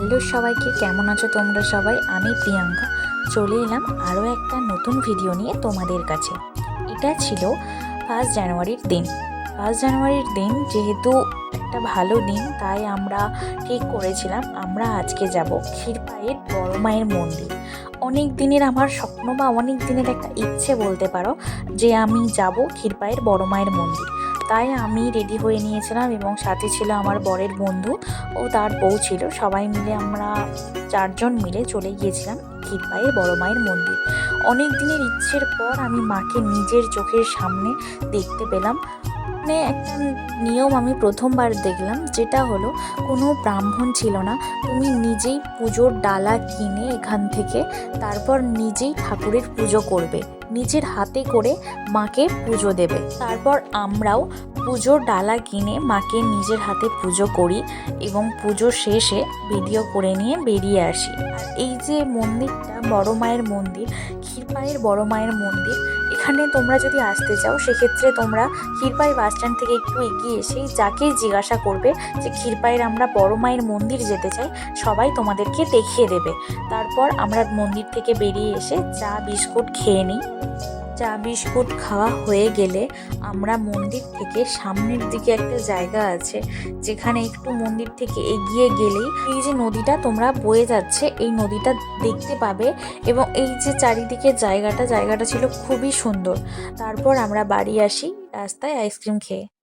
Hello সবাইকে, কেমন আছো তোমরা সবাই? আমি প্রিয়াঙ্কা। চলে এলাম আরও একটা নতুন ভিডিও নিয়ে তোমাদের কাছে। এটা ছিল ফার্স্ট জানুয়ারির দিন। ফার্স্ট জানুয়ারির দিন যেহেতু একটা ভালো দিন, তাই আমরা ঠিক করেছিলাম আমরা আজকে যাব ক্ষীরপাইয়ের বড় মায়ের মন্দির। অনেক দিনের আমার স্বপ্ন বা অনেক দিনের একটা ইচ্ছে বলতে পারো যে আমি যাব ক্ষীরপাইয়ের বড় মায়ের মন্দির। তাই আমি রেডি হয়ে নিয়েছিলাম এবং সাথে ছিল আমার বরের বন্ধু ও তার বউ ছিল। সবাই মিলে আমরা চারজন মিলে চলে গিয়েছিলাম ক্ষীরপায়ে বড় মায়ের মন্দির। অনেক দিনের ইচ্ছের পর আমি মাকে নিজের চোখের সামনে দেখতে পেলাম। মানে একটা নিয়ম আমি প্রথমবার দেখলাম, যেটা হলো কোনো ব্রাহ্মণ ছিল না। তুমি নিজেই পুজোর ডালা কিনে এখান থেকে তারপর নিজেই ঠাকুরের পুজো করবে। নিজের হাতে করে মাকে পুজো দেবে। তারপর আমরাও পুজোর ডালা কিনে মাকে নিজের হাতে পুজো করি এবং পুজো শেষে ভিডিও করে নিয়ে বেরিয়ে আসি। এই যে মন্দিরটা, বড় মায়ের মন্দির, ক্ষীরপাইয়ের বড় মায়ের মন্দির এখানে তোমরা যদি আসতে চাও, সেক্ষেত্রে তোমরা ক্ষীরপাই বাস স্ট্যান্ড থেকে একটু এগিয়ে এসেই যাকে জিজ্ঞাসা করবে যে ক্ষীরপাইয়ের আমরা বড় মায়ের মন্দির যেতে চাই, সবাই তোমাদেরকে দেখিয়ে দেবে। তারপর আমরা মন্দির থেকে বেরিয়ে এসে চা, বিস্কুট খেয়ে নিই। চা বিস্কুট খাওয়া হয়ে গেলে আমরা মন্দির থেকে সামনের দিকে একটা জায়গা আছে, যেখানে একটু মন্দির থেকে এগিয়ে গেলেই এই যে নদীটা তোমরা বয়ে যাচ্ছে, এই নদীটা দেখতে পাবে এবং এই যে চারিদিকে জায়গাটা জায়গাটা ছিল খুবই সুন্দর। তারপর আমরা বাড়ি আসি রাস্তায় আইসক্রিম খেয়ে।